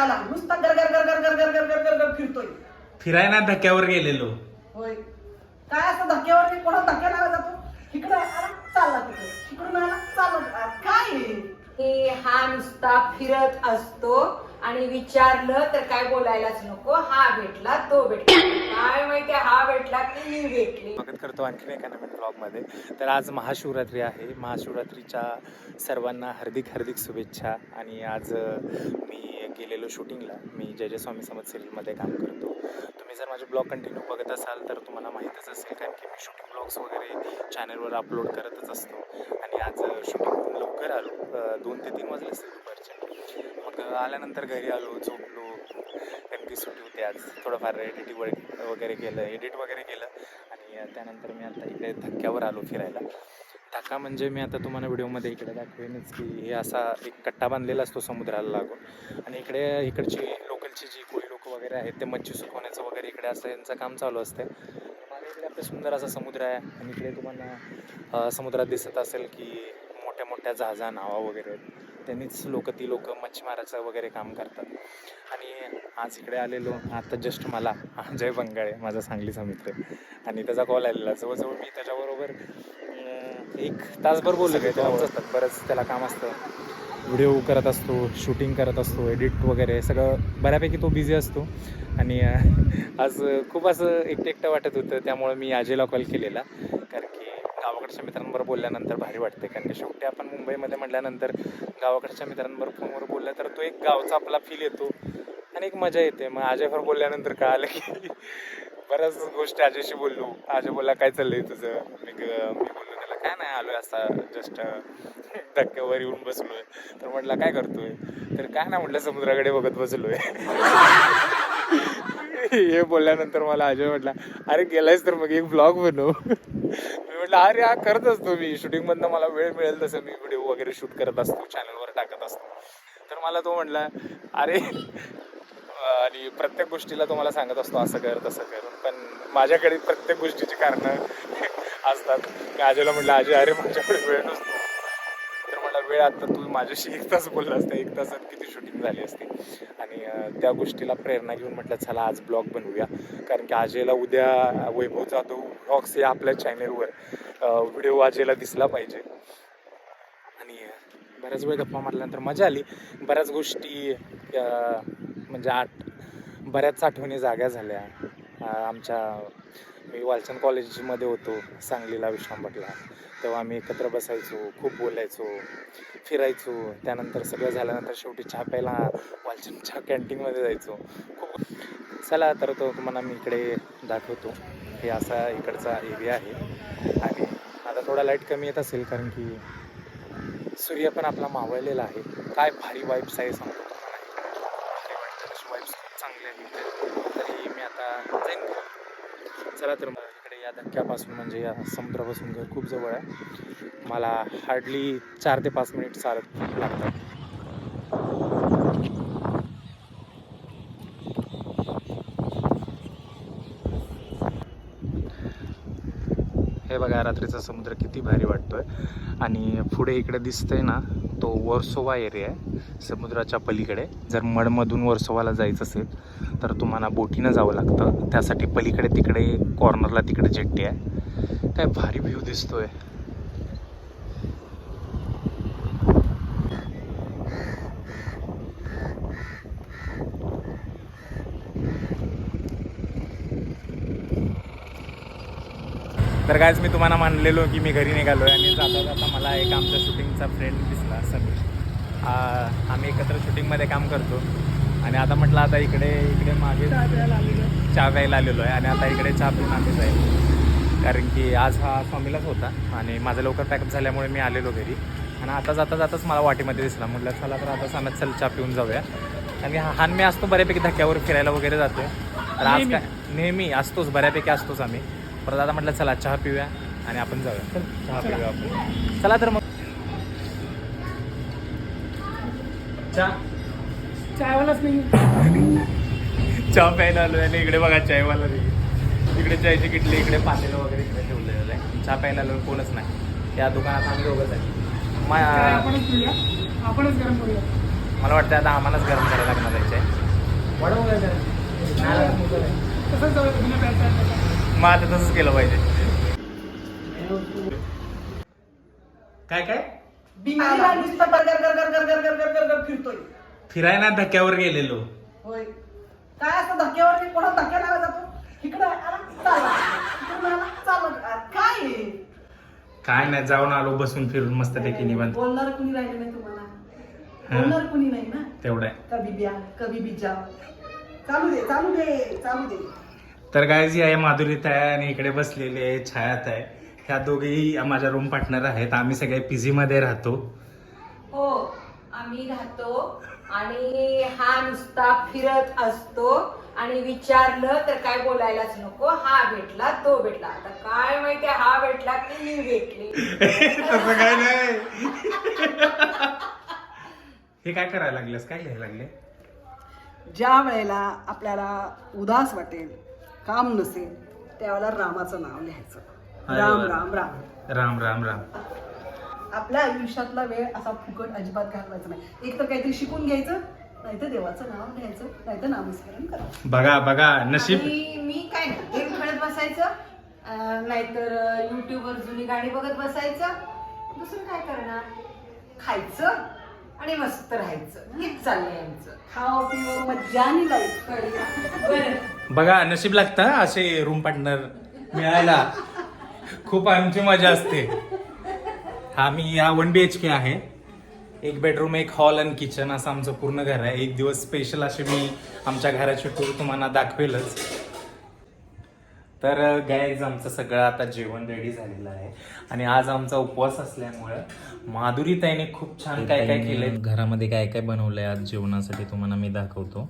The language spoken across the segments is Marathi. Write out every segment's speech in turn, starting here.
आला. नुसता गर गर गर गर गर गर गर गर गर गर फिरतोय. फिराय ना धक्क्यावर गेलेलो. होय. काय असं धक्क्यावर कोणा धक्क्या लावा जातो इकडे आला चालला तिकडे. इकडून आला चालला. काय हे? हे हा नुसता फिरत असतो आणि विचारलं तर काय बोलायलाच नको. हा भेटला तो भेटला. काय माहिती हा भेटला की मी भेटली. स्वागत करतो आणखीन एका नवीन ब्लॉगमध्ये तर आज महाशिवरात्री आहे. महाशिवरात्रीच्या सर्वांना हार्दिक हार्दिक शुभेच्छा. आणि आज अ, मी गेलेलो शूटिंगला मी जय जय स्वामी समज सिरियलमध्ये काम करतो. तुम्ही जर माझे ब्लॉग कंटिन्यू बघत असाल तर तुम्हाला माहीतच असेल कारण की मी शूटिंग ब्लॉग्स वगैरे चॅनलवर अपलोड करतच असतो. आणि आज शूटिंग लवकर आलो. दोन ते तीन वाजले असतील दुपारचे. मग आल्यानंतर घरी आलो झोपलो. कारण की सुट्टी होती आज. थोडंफार एडिटिंग वगैरे केलं एडिट वगैरे केलं. आणि त्यानंतर मी आता इकडे धक्क्यावर आलो फिरायला. टाका म्हणजे मी आता तुम्हाला व्हिडिओमध्ये इकडे दाखवेनच की हे असा एक कट्टा बांधलेला असतो समुद्राला लागून. आणि इकडे इकडची लोकलची जी कोळी लोक वगैरे आहेत ते मच्छी सुकवण्याचं वगैरे इकडे असं यांचं काम चालू असते माझ्या इकडे आपलं सुंदर असा समुद्र आहे. आणि इकडे तुम्हाला समुद्रात दिसत असेल की मोठ्या मोठ्या जहाजा नावा वगैरे आहेत. त्यांनीच लोक ती लोक मच्छीमाराचं वगैरे काम करतात. आणि आज इकडे आलेलो आता जस्ट मला अजय बंगाळे माझा सांगलीचा मित्र आणि त्याचा कॉल आलेला. जवळजवळ मी त्याच्याबरोबर एक तासभर बोललो काय त्याला असतात बरंच त्याला काम असतं. व्हिडिओ करत असतो शूटिंग करत असतो एडिट वगैरे सगळं बऱ्यापैकी तो बिझी असतो. आणि आज खूप असं एकटं एकटं वाटत होतं त्यामुळे मी अजयला कॉल केलेला. कारण की गावाकडच्या मित्रांबरोबर बोलल्यानंतर भारी वाटते कारण की शेवटी आपण मुंबईमध्ये म्हटल्यानंतर गावाकडच्या मित्रांबरोबर फोनवर बोललं तर तो एक गावचा आपला फील येतो आणि एक मजा येते. मग अजयभर बोलल्यानंतर कळालं की बऱ्याच गोष्टी अजयशी बोललो. अजय बोलला काय चाललंय तुझं? मी ग- मी बोललो काय नाही आलो असा जस्ट धक्क्यावर येऊन बसलोय. तर म्हटलं काय करतोय? तर काय नाही म्हटलं समुद्राकडे बघत बसलोय. हे बोलल्यानंतर मला अजय म्हटला अरे गेलायस तर मग एक ब्लॉग बनव. मी म्हटलं अरे हा करत असतो मी. शूटिंगमधनं मला वेळ मिळेल तसं मी व्हिडिओ वगैरे शूट करत असतो चॅनलवर टाकत असतो. तर मला तो म्हटला अरे आणि प्रत्येक गोष्टीला तुम्हाला सांगत असतो असं कर तसं कर. पण माझ्याकडे प्रत्येक गोष्टीची कारणं असतात मी आजीला म्हटलं आजी अरे माझ्याकडे वेळ नसतो. तर म्हटलं वेळ आता तू माझ्याशी एक तास बोलला असता. एक तासात किती शूटिंग झाली असती? आणि त्या गोष्टीला प्रेरणा घेऊन म्हटलं चला आज ब्लॉग बनवूया. कारण की अजयला उद्या वैभव जाधव ब्लॉग्स या आपल्या चॅनेलवर व्हिडिओ आजेला दिसला पाहिजे. आणि बऱ्याच वेळ गप्पा मारल्यानंतर मजा आली. बऱ्याच गोष्टी म्हणजे आठ बऱ्याच आठवणी जाग्या झाल्या आमच्या मी वालचंद कॉलेजमध्ये होतो सांगलीला विश्रामबागला. तेव्हा आम्ही एकत्र बसायचो खूप बोलायचो फिरायचो. त्यानंतर सगळं झाल्यानंतर शेवटी चहा प्यायला वालचंदच्या कॅन्टीनमध्ये जायचो. खूप चला तर तो तुम्हाला मी इकडे दाखवतो. हे असा इकडचा एरिया आहे. आणि आता थोडा लाइट कमी येत असेल कारण की सूर्य पण आपला मावळलेला आहे. काय भारी वाईब्स आहे सांगतो तुम्हाला भारी वाटतं वाईब्स खूप चांगले आहेत तरी मी आता जाईन घरी. चला तर इकडे या धक्क्यापासून म्हणजे या समुद्रापासून घर खूप जवळ आहे. मला हार्डली चार ते पाच मिनिट चालत लागतात. हे बघा रात्रीचा समुद्र किती भारी वाटतोय. आणि पुढे इकडे दिसतंय ना तो वर्सोवा एरिया आहे समुद्राच्या पलीकडे. जर मडमधून वर्सोवाला जायचं असेल तर तुम्हाला बोटीनं जावं लागतं. त्यासाठी पलीकडे तिकडे कॉर्नरला तिकडे जेट्टी आहे. काय भारी व्ह्यू दिसतोय. तर कायच मी तुम्हाला मानलेलो की मी घरी निघालो आहे आणि जाता जाता मला एक आमच्या शूटिंगचा फ्रेंड दिसला समीर आम्ही एकत्र शूटिंगमध्ये काम करतो. आणि आता म्हटलं आता इकडे इकडे मागे चहा प्यायला आलेलो. आहे आणि आता इकडे चहा पिऊन आम्ही जाईल. कारण की आज हा स्वामीलाच होता आणि माझं लवकर पॅकअप झाल्यामुळे मी आलेलो घरी. आणि आता जाता जाताच मला वाटेमध्ये दिसला. म्हटलं चला तर आता सामत चल चहा पिऊन जाऊया. आणि हा हान मी असतो बऱ्यापैकी धक्क्यावर फिरायला वगैरे जातो तर आज काय नेहमी असतोच बऱ्यापैकी असतोच आम्ही. परत आता म्हटलं चला चहा पिऊया आणि आपण जाऊया. चल. चहा पिऊया आपण. चला तर मग. चहा? चायवालाच नाही. चहा प्यायला आलो आणि इकडे बघा चायवाला नाही इकडे चायची किटली इकडे पातेलं वगैरे इकडे ठेवलेलं आहे चहा प्यायला आलो कोणच नाही. या दुकानात आम्ही दोघंच आहे. आपणच गरम करूया. मला वाटतं आता आम्हालाच गरम करायला लागणार आहे. चाय तसंच बिना प्यायचं मग आता तसंच केलं पाहिजे. काय काय? फिरतोय. फिरायला धक्क्यावर गेलेलो. काय असं धक्क्यावर कोणा धक्क्याला जातो काय काय नाही जाऊन आलो बसून फिरून मस्त पैकी निवांत. बोलणार कुणी राहिले नाही तुम्हाला? बोलणार कुणी नाही ना? तेवढं कभी बिया कभी बिजा. चालू दे चालू दे चालू दे. तर काय जी आहे माधुरीत आहे आणि इकडे बसलेले आहे छायात आहे. ह्या दोघेही माझ्या रूम पार्टनर आहेत. आम्ही सगळे पीजी मध्ये राहतो. हो आम्ही राहतो आणि हा नुसता फिरत असतो आणि विचारलं तर काय बोलायलाच नको. हा भेटला तो भेटला. आता काय माहिती हा भेटला की मी भेटली. तसं काय नाही. हे काय करायला लागलेस? काय लिहायला लागले? ज्या वेळेला आपल्याला उदास वाटेल काम नसेल त्यावेळेला रामाचं नाव लिहायचं. अरे राम वा. राम राम. राम राम राम. आपल्या आयुष्यातला वेळ असा फुकट अजिबात घालवायचा नाही. एक तर काहीतरी शिकून घ्यायचं नाहीतर देवाचं नाव घ्यायचं नाहीतर नामस्मरण करायचं. बघा बघा नशीब आणि मी काय गेम खेळत बसायचं अं, नाहीतर युट्यूबवर जुनी गाणी बघत बसायचं दुसरं काय करणार? खायचं आणि मस्त राहायचं. हेच चाललंय आमचं. खाओ पिओ मज्जा आणि लाईफ बरं. बघा नशीब लागतं असे रूम पार्टनर मिळायला. खूप आमची मजा असते. हा मी हा वन बी एच के आहे. एक बेडरूम एक हॉल आणि किचन असं आमचं पूर्ण घर आहे. एक दिवस स्पेशल असे मी आमच्या घराची टूर तुम्हाला दाखवेलच. तर गॅज आमचं सगळं आता जेवण रेडी झालेलं आहे. आणि आज आमचा उपवास असल्यामुळं माधुरी ताईने खूप छान काय काय केलंय. घरामध्ये काय काय बनवलंय आज जेवणासाठी तुम्हाला मी दाखवतो.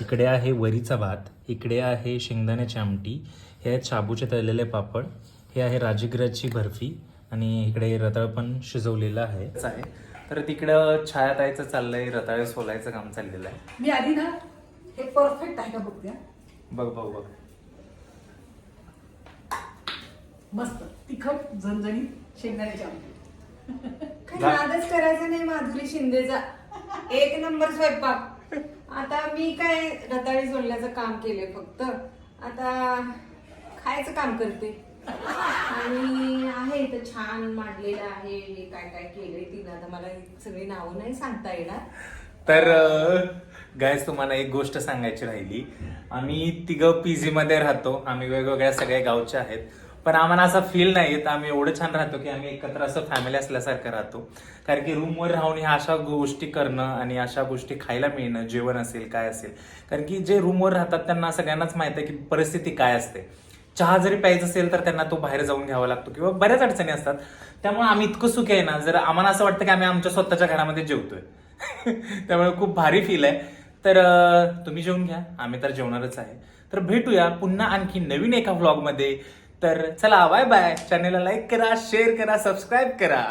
इकडे आहे वरीचा भात इकडे आहे शेंगदाण्याची आमटी हे आहेत शाबूचे तळलेले पापड हे आहे राजगिराची बर्फी आणि इकडे रताळ पण शिजवलेलं आहे. आहे. तर तिकडं छायाताईचं चाललंय रताळे सोलायचं काम चाललेलं आहे. मी आधी ना हे परफेक्ट आहे का बघते हा. बघ बघ बघ. मस्त. तिखट झणझणीत शेंगदाण्याची आमटी काही नादच करायचा नाही माधुरी शिंदेचा. एक नंबर स्वयंपाक. आता मी काय रताळी सोडण्याचं काम केलंय फक्त. आता खायचं काम करते. आणि आहे इथं छान मांडलेलं आहे. हे काय काय केलंय तिनं. आता मला सगळी नावं नाही सांगता येणार. तर गायस तुम्हाला एक गोष्ट सांगायची राहिली. आम्ही तिघं पीजी मध्ये राहतो. आम्ही वेगवेगळ्या सगळ्या गावचे आहेत. पण आम्हाला असा फील नाही येत. आम्ही एवढं छान राहतो की आम्ही एकत्र असं फॅमिली असल्यासारखं राहतो. कारण की रूमवर राहून ह्या अशा गोष्टी करणं आणि अशा गोष्टी खायला मिळणं जेवण असेल काय असेल. कारण की जे रूमवर राहतात त्यांना सगळ्यांनाच माहिती आहे की परिस्थिती काय असते. चहा जरी प्यायचा असेल तर त्यांना तो बाहेर जाऊन घ्यावा लागतो किंवा बऱ्याच अडचणी असतात. त्यामुळे आम्ही इतकं सुखी आहे ना जर आम्हाला असं वाटतं की आम्ही आमच्या स्वतःच्या घरामध्ये जेवतोय. त्यामुळे खूप भारी फील आहे. तर तुम्ही जेवून घ्या. आम्ही तर जेवणारच आहे. तर भेटूया पुन्हा आणखी नवीन एका व्लॉगमध्ये तर चला बाय बाय चॅनेलला लाईक करा शेअर करा सबस्क्राईब करा.